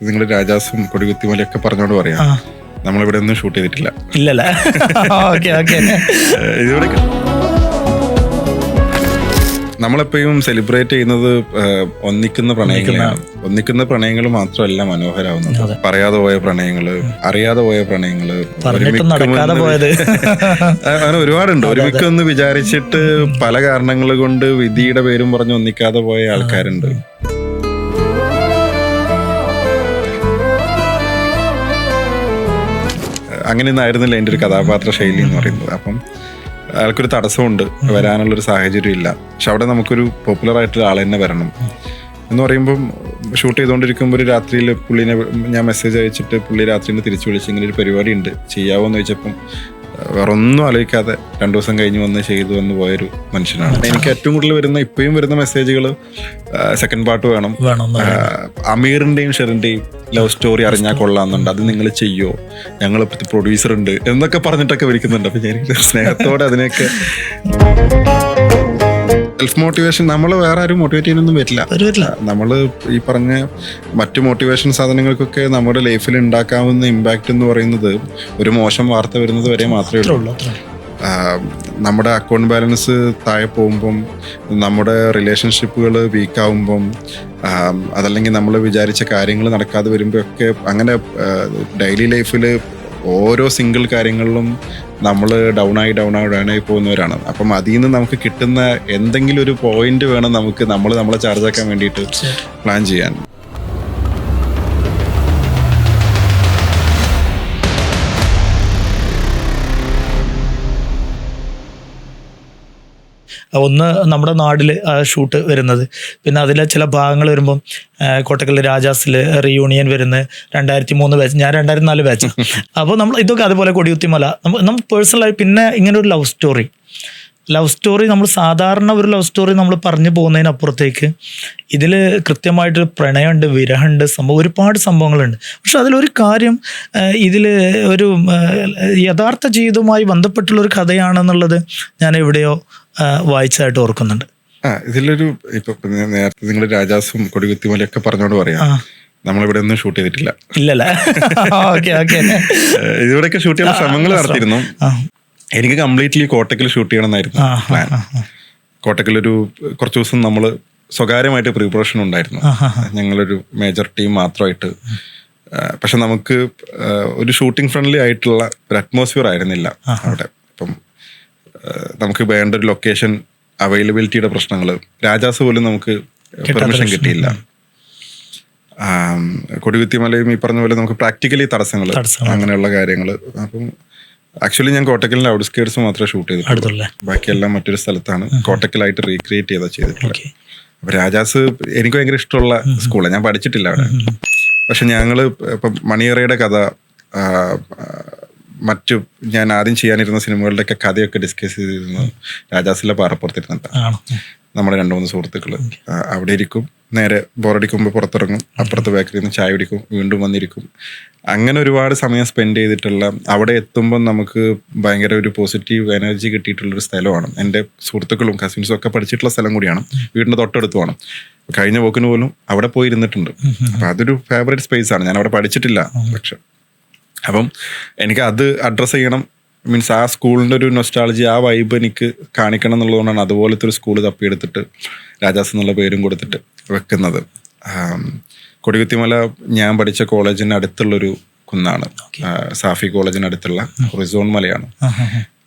നിങ്ങൾ രാജാസും കൊടികുത്തിമലയൊക്കെ പറഞ്ഞോണ്ട് പറയാം. നമ്മൾ ഇവിടെ ഒന്നും ഷൂട്ട് ചെയ്തിട്ടില്ല. ഇല്ലല്ലേ? Okay okay. നമ്മളെപ്പോഴും സെലിബ്രേറ്റ് ചെയ്യുന്നത് ഒന്നിക്കുന്ന പ്രണയങ്ങളാണ് ഒന്നിക്കുന്ന പ്രണയങ്ങൾ മാത്രമല്ല മനോഹരാവുന്നത്. പറയാതെ പോയ പ്രണയങ്ങൾ അറിയാതെ പോയ പ്രണയങ്ങൾ അങ്ങനെ ഒരുപാടുണ്ട്. ഒരുമിക്കൊന്ന് വിചാരിച്ചിട്ട് പല കാരണങ്ങൾ കൊണ്ട് വിധിയുടെ പേരും പറഞ്ഞ് ഒന്നിക്കാതെ പോയ ആൾക്കാരുണ്ട്. അങ്ങനെയൊന്നും ആയിരുന്നില്ല എന്റെ ഒരു കഥാപാത്ര ശൈലി എന്ന് പറയുന്നത്. അപ്പം അയാൾക്കൊരു തടസ്സമുണ്ട്. വരാനുള്ളൊരു സാഹചര്യം ഇല്ല പക്ഷെ അവിടെ നമുക്കൊരു പോപ്പുലർ ആയിട്ടുള്ള ആൾ തന്നെ വരണം. എന്ന് പറയുമ്പം ഷൂട്ട് ചെയ്തുകൊണ്ടിരിക്കുമ്പോൾ ഒരു രാത്രിയിൽ പുള്ളിനെ ഞാൻ മെസ്സേജ് അയച്ചിട്ട് പുള്ളി രാത്രിയിൽ തിരിച്ചു വിളിച്ച് ഇങ്ങനെ ഒരു പരിപാടി ഉണ്ട്. ചെയ്യാവോ എന്ന് ചോദിച്ചപ്പം വേറെ ഒന്നും ആലോചിക്കാതെ രണ്ടു ദിവസം കഴിഞ്ഞ് വന്ന് ചെയ്തു വന്ന് പോയൊരു മനുഷ്യനാണ്. എനിക്ക് ഏറ്റവും കൂടുതൽ വരുന്ന ഇപ്പോഴും വരുന്ന മെസ്സേജുകൾ സെക്കൻഡ് പാർട്ട് വേണം. അമീറിന്റെയും ഷെറിന്റെയും ലവ് സ്റ്റോറി അറിഞ്ഞാൽ കൊള്ളാമെന്നുണ്ട്. അത് നിങ്ങൾ ചെയ്യോ? ഞങ്ങൾ പ്രൊഡ്യൂസർ ഉണ്ട് എന്നൊക്കെ പറഞ്ഞിട്ടൊക്കെ വിളിക്കുന്നുണ്ട്. അപ്പൊ ഞാൻ സ്നേഹത്തോടെ അതിനെയൊക്കെ സെൽഫ് മോട്ടിവേഷൻ നമ്മൾ വേറെ ആരും മോട്ടിവേറ്റ് ചെയ്യാനൊന്നും പറ്റില്ല. വരില്ല നമ്മൾ ഈ പറഞ്ഞ മറ്റു മോട്ടിവേഷൻ സാധനങ്ങൾക്കൊക്കെ നമ്മുടെ ലൈഫിൽ ഉണ്ടാക്കാവുന്ന ഇമ്പാക്റ്റ് എന്ന് പറയുന്നത് ഒരു മോശം വാർത്ത വരുന്നത് വരെ മാത്രമേ ഉള്ളൂ. നമ്മുടെ അക്കൗണ്ട് ബാലൻസ് താഴെ പോകുമ്പം നമ്മുടെ റിലേഷൻഷിപ്പുകൾ വീക്കാവുമ്പം അതല്ലെങ്കിൽ നമ്മൾ വിചാരിച്ച കാര്യങ്ങൾ നടക്കാതെ വരുമ്പോഴൊക്കെ അങ്ങനെ ഡെയിലി ലൈഫിൽ ഓരോ സിംഗിൾ കാര്യങ്ങളിലും നമ്മൾ ഡൗൺ ആയി ഡൗൺ ആയി ഡൗൺ ആയി പോകുന്നവരാണ്. അപ്പം അതിൽ നിന്ന് നമുക്ക് കിട്ടുന്ന എന്തെങ്കിലും ഒരു പോയിന്റ് വേണം നമുക്ക് നമ്മൾ നമ്മളെ ചാർജ് ആക്കാൻ വേണ്ടിയിട്ട് പ്ലാൻ ചെയ്യാൻ. ഒന്ന് നമ്മുടെ നാടിൽ ഷൂട്ട് വരുന്നത്. പിന്നെ അതിലെ ചില ഭാഗങ്ങൾ വരുമ്പം കോട്ടക്കൽ രാജാസിൽ റീയൂണിയൻ വരുന്ന രണ്ടായിരത്തി മൂന്ന് ബാച്ച് ഞാൻ രണ്ടായിരത്തി നാല് ബാച്ച് അപ്പോൾ നമ്മൾ ഇതൊക്കെ അതുപോലെ കൊടിയുത്തിമല. നമ്മൾ പേഴ്സണലായി പിന്നെ ഇങ്ങനെ ഒരു ലവ് സ്റ്റോറി ലവ് സ്റ്റോറി നമ്മൾ സാധാരണ ഒരു ലവ് സ്റ്റോറി നമ്മൾ പറഞ്ഞു പോകുന്നതിനപ്പുറത്തേക്ക് ഇതിൽ കൃത്യമായിട്ട് പ്രണയമുണ്ട് വിരഹമുണ്ട് സംഭവം ഒരുപാട് സംഭവങ്ങളുണ്ട്. പക്ഷെ അതിലൊരു കാര്യം ഇതിൽ ഒരു യഥാർത്ഥ ജീവിതവുമായി ബന്ധപ്പെട്ടുള്ള ഒരു കഥയാണെന്നുള്ളത് ഞാൻ എവിടെയോ വായിച്ചതായിട്ട് ഓർക്കുന്നുണ്ട്. ആ ഇതിലൊരു ഇപ്പൊ നേരത്തെ നിങ്ങൾ രാജാസും കൊടികുത്തിമലയൊക്കെ പറഞ്ഞോണ്ട് പറയാം. നമ്മളിവിടെ ഒന്നും ഷൂട്ട് ചെയ്തിട്ടില്ല. ഇല്ലല്ല. ഇതിവിടെയൊക്കെ ഷൂട്ട് ചെയ്യാൻ ശ്രമങ്ങൾ നടത്തിയിരുന്നു. എനിക്ക് കംപ്ലീറ്റ്ലി കോട്ടക്കിൽ ഷൂട്ട് ചെയ്യണം എന്നായിരുന്നു പ്ലാൻ. കോട്ടക്കിൽ ഒരു കുറച്ച് ദിവസം നമ്മൾ സ്വകാര്യമായിട്ട് പ്രിപ്പറേഷൻ ഉണ്ടായിരുന്നു. ഞങ്ങളൊരു മേജർ ടീം മാത്രമായിട്ട്. പക്ഷെ നമുക്ക് ഒരു ഷൂട്ടിംഗ് ഫ്രണ്ട്ലി ആയിട്ടുള്ള ഒരു അറ്റ്മോസ്ഫിയർ ആയിരുന്നില്ല അവിടെ. ഏഹ് നമുക്ക് വേണ്ട ഒരു ലൊക്കേഷൻ അവൈലബിലിറ്റിയുടെ പ്രശ്നങ്ങൾ. രാജാസ് പോലും നമുക്ക് പെർമിഷൻ കിട്ടിയില്ല. കൊടികുത്തിമലയും ഈ പറഞ്ഞ പോലെ നമുക്ക് പ്രാക്ടിക്കലി തടസ്സങ്ങൾ. അങ്ങനെയുള്ള കാര്യങ്ങൾ. അപ്പം ആക്ച്വലി ഞാൻ കോട്ടക്കലിന്റെ ഔട്ട്സ്കേർട്സ് മാത്രമേ ഷൂട്ട് ചെയ്തിട്ടുള്ളൂ. ബാക്കിയെല്ലാം മറ്റൊരു സ്ഥലത്താണ്. കോട്ടക്കലായിട്ട് റീക്രിയേറ്റ് ചെയ്താ ചെയ്തിട്ടുള്ളത്. അപ്പൊ രാജാസ് എനിക്ക് ഭയങ്കര ഇഷ്ടമുള്ള സ്കൂളാണ് ഞാൻ പഠിച്ചിട്ടില്ല അവിടെ. പക്ഷെ ഞങ്ങൾ ഇപ്പം മണിയറയുടെ കഥ മറ്റു ഞാൻ ആദ്യം ചെയ്യാനിരുന്ന സിനിമകളുടെ ഒക്കെ കഥയൊക്കെ ഡിസ്കസ് ചെയ്തിരുന്നത് രാജാസിലെ പാറപ്പുറത്തിരുന്നിട്ടാണ് നമ്മുടെ രണ്ടു മൂന്ന് സുഹൃത്തുക്കൾ അവിടെ ഇരിക്കും നേരെ ബോറടിക്കുമ്പോൾ പുറത്തിറങ്ങും. അപ്പുറത്ത് ബേക്കറിയിൽ നിന്ന് ചായ കുടിക്കും. വീണ്ടും വന്നിരിക്കും. അങ്ങനെ ഒരുപാട് സമയം സ്പെൻഡ് ചെയ്തിട്ടുള്ള അവിടെ എത്തുമ്പോൾ നമുക്ക് ഭയങ്കര ഒരു പോസിറ്റീവ് എനർജി കിട്ടിയിട്ടുള്ളൊരു സ്ഥലമാണ്. എന്റെ സുഹൃത്തുക്കളും കസിൻസും ഒക്കെ പഠിച്ചിട്ടുള്ള സ്ഥലം കൂടിയാണ്. വീടിന്റെ തൊട്ടടുത്തുമാണ് കഴിഞ്ഞ പോക്കിന് പോലും അവിടെ പോയി ഇരുന്നിട്ടുണ്ട് അപ്പം അതൊരു ഫേവറേറ്റ് സ്പേസ് ആണ്. ഞാൻ അവിടെ പഠിച്ചിട്ടില്ല പക്ഷെ അപ്പം എനിക്ക് അത് അഡ്രസ്സ് ചെയ്യണം. മീൻസ് ആ സ്കൂളിന്റെ ഒരു നൊസ്റ്റാളജി ആ വൈബ് എനിക്ക് കാണിക്കണം എന്നുള്ളതുകൊണ്ടാണ് അതുപോലത്തെ ഒരു സ്കൂൾ തപ്പിയെടുത്തിട്ട് രാജാസ് എന്നുള്ള പേരും കൊടുത്തിട്ട് വെക്കുന്നത്. കൊടികുത്തിമല ഞാൻ പഠിച്ച കോളേജിന് അടുത്തുള്ളൊരു കുന്നാണ്. സാഫി കോളേജിന് അടുത്തുള്ള റിസോൺ മലയാണ്.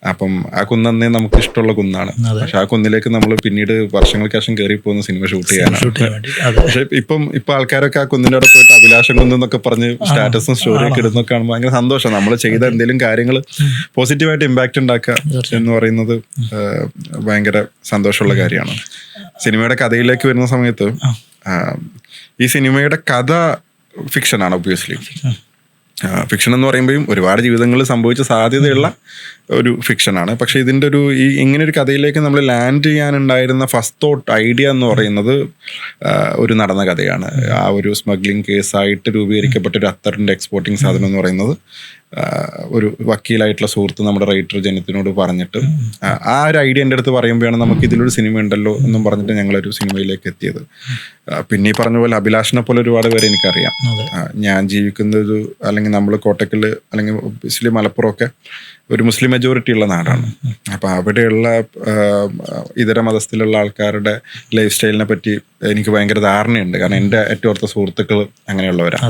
അപ്പം ആ കുന്നേ നമുക്ക് ഇഷ്ടമുള്ള കുന്നാണ് പക്ഷെ ആ കുന്നിലേക്ക് നമ്മൾ പിന്നീട് വർഷങ്ങൾക്ക് ശേഷം കയറി പോകുന്ന സിനിമ ഷൂട്ട് ചെയ്യാനാണ് ചെയ്യാൻ പക്ഷെ ഇപ്പം ഇപ്പൊ ആൾക്കാരൊക്കെ ആ കുന്നിന്റെ അവിടെ പോയിട്ട് അഭിലാഷം കുന്ന് എന്നൊക്കെ പറഞ്ഞ് സ്റ്റാറ്റസും സ്റ്റോറിയൊക്കെ ഇടുന്നൊക്കെ കാണുമ്പോൾ ഭയങ്കര സന്തോഷം നമ്മൾ ചെയ്ത എന്തെങ്കിലും കാര്യങ്ങൾ പോസിറ്റീവായിട്ട് ഇമ്പാക്ട് ഉണ്ടാക്കുക എന്ന് പറയുന്നത് ഭയങ്കര സന്തോഷമുള്ള കാര്യമാണ്. സിനിമയുടെ കഥയിലേക്ക് വരുന്ന സമയത്ത് ഈ സിനിമയുടെ കഥ ഫിക്ഷനാണ് ഒബ്വിയസ്ലി ഫിക്ഷൻ എന്ന് പറയുമ്പോഴും ഒരുപാട് ജീവിതങ്ങളിൽ സംഭവിച്ച സാധ്യതയുള്ള ഒരു ഫിക്ഷനാണ് പക്ഷെ ഇതിന്റെ ഒരു ഈ ഇങ്ങനെ ഒരു കഥയിലേക്ക് നമ്മൾ ലാൻഡ് ചെയ്യാനുണ്ടായിരുന്ന ഫസ്റ്റ് തോട്ട് ഐഡിയ എന്ന് പറയുന്നത് ഒരു നടന്ന കഥയാണ്. ആ ഒരു സ്മഗ്ലിംഗ് കേസായിട്ട് രൂപീകരിക്കപ്പെട്ട ഒരു അത്തറിന്റെ എക്സ്പോർട്ടിങ് സാധനം എന്ന് പറയുന്നത്. ഒരു വക്കീലായിട്ടുള്ള സുഹൃത്ത് നമ്മുടെ റൈറ്റർ ജനത്തിനോട് പറഞ്ഞിട്ട് ആ, ഒരു ഐഡിയ എന്റെ അടുത്ത് പറയുമ്പോഴാണ് നമുക്ക് ഇതിലൊരു സിനിമ ഉണ്ടല്ലോ എന്നും പറഞ്ഞിട്ട് ഞങ്ങളൊരു സിനിമയിലേക്ക് എത്തിയത്. പിന്നെ ഈ പറഞ്ഞ പോലെ അഭിലാഷിനെ പോലെ ഒരുപാട് പേരെ എനിക്കറിയാം. ഞാൻ ജീവിക്കുന്ന ഒരു അല്ലെങ്കിൽ നമ്മൾ കോട്ടക്കൽ അല്ലെങ്കിൽ ഒബ്വിയസ്ലി മലപ്പുറമൊക്കെ ഒരു മുസ്ലിം മെജോറിറ്റി ഉള്ള നാടാണ്. അപ്പം അവിടെയുള്ള ഇതര മതസ്ഥിലുള്ള ആൾക്കാരുടെ ലൈഫ് സ്റ്റൈലിനെ പറ്റി എനിക്ക് ഭയങ്കര ധാരണയുണ്ട്. കാരണം എന്റെ ഏറ്റവും അടുത്ത സുഹൃത്തുക്കൾ അങ്ങനെയുള്ളവരാണ്.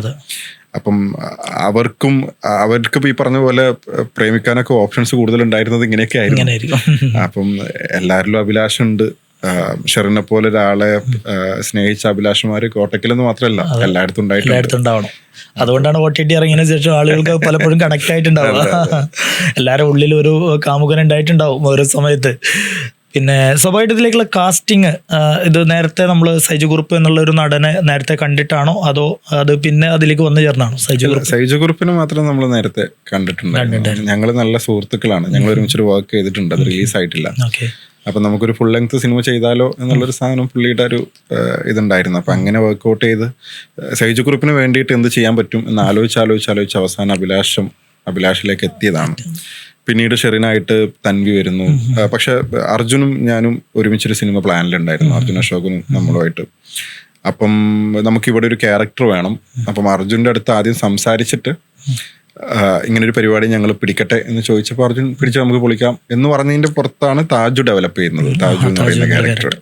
അപ്പം അവർക്കും അവർക്ക് ഈ പറഞ്ഞ പോലെ പ്രേമിക്കാനൊക്കെ ഓപ്ഷൻസ് കൂടുതൽ ഉണ്ടായിരുന്നത് ഇങ്ങനെയൊക്കെ ആയിരുന്നു. അപ്പം എല്ലാവരിലും അഭിലാഷമുണ്ട് ഷെറിനെ പോലെ ഒരാളെ സ്നേഹിച്ച അഭിലാഷമാര് കോട്ടക്കലെന്ന് മാത്രമല്ല എല്ലായിടത്തും ഉണ്ടായിട്ടുണ്ട്. എല്ലായിടത്തും ഉണ്ടാവണം. അതുകൊണ്ടാണ് ഒ ടി ടി ഇറങ്ങിയതിനു ശേഷം ആളുകൾക്ക് പലപ്പോഴും കണക്ട് ആയിട്ടുണ്ടാവുക. എല്ലാവരുടെ ഉള്ളിൽ ഒരു കാമുകൻ ഉണ്ടായിട്ടുണ്ടാവും ഓരോ സമയത്ത്. പിന്നെ സ്വാഭാവികത്തിലേക്കുള്ള കാസ്റ്റിംഗ് ഇത് നേരത്തെ നമ്മൾ സൈജു കുറുപ്പ് എന്നുള്ള ഒരു നടനെ നേരത്തെ കണ്ടിട്ടാണോ? അതോ അത് പിന്നെ അതിലേക്ക് വന്നു ചേർന്നാണോ സൈജു കുറുപ്പ്? സൈജു കുറുപ്പിന് മാത്രം നമ്മൾ നേരത്തെ കണ്ടിട്ടുണ്ട്. ഞങ്ങൾ നല്ല സുഹൃത്തുക്കളാണ്. ഞങ്ങൾ ഒരുമിച്ചൊരു വർക്ക് ചെയ്തിട്ടുണ്ട്. അത് റിലീസ് ആയിട്ടില്ല. അപ്പൊ നമുക്കൊരു ഫുൾ ലെങ്ത് സിനിമ ചെയ്താലോ എന്നുള്ളൊരു സാധനം പുള്ളിയുടെ ഒരു ഇതുണ്ടായിരുന്നു. അപ്പൊ അങ്ങനെ വർക്ക്ഔട്ട് ചെയ്ത് സൈജു കുറിപ്പിന് വേണ്ടിയിട്ട് എന്ത് ചെയ്യാൻ പറ്റും എന്ന് ആലോചിച്ച് ആലോചിച്ച് ആലോചിച്ച് അവസാനം അഭിലാഷം അഭിലാഷിലേക്ക് എത്തിയതാണ്. പിന്നീട് ഷെറിനായിട്ട് തൻവി വരുന്നു. പക്ഷെ അർജുനും ഞാനും ഒരുമിച്ചൊരു സിനിമ പ്ലാനിലുണ്ടായിരുന്നു അർജുൻ അശോകനും നമ്മളുമായിട്ട്. അപ്പം നമുക്ക് ഇവിടെ ഒരു ക്യാരക്ടർ വേണം. അപ്പം അർജുന്റെ അടുത്ത് ആദ്യം സംസാരിച്ചിട്ട് ഇങ്ങനെ ഒരു പരിപാടി ഞങ്ങൾ പിടിക്കട്ടെ എന്ന് ചോദിച്ചപ്പോൾ അർജുൻ പിടിച്ച് നമുക്ക് പൊളിക്കാം എന്ന് പറഞ്ഞതിന്റെ പുറത്താണ് താജു ഡെവലപ്പ് ചെയ്യുന്നത്. താജു എന്ന് പറയുന്ന ക്യാരക്ടർ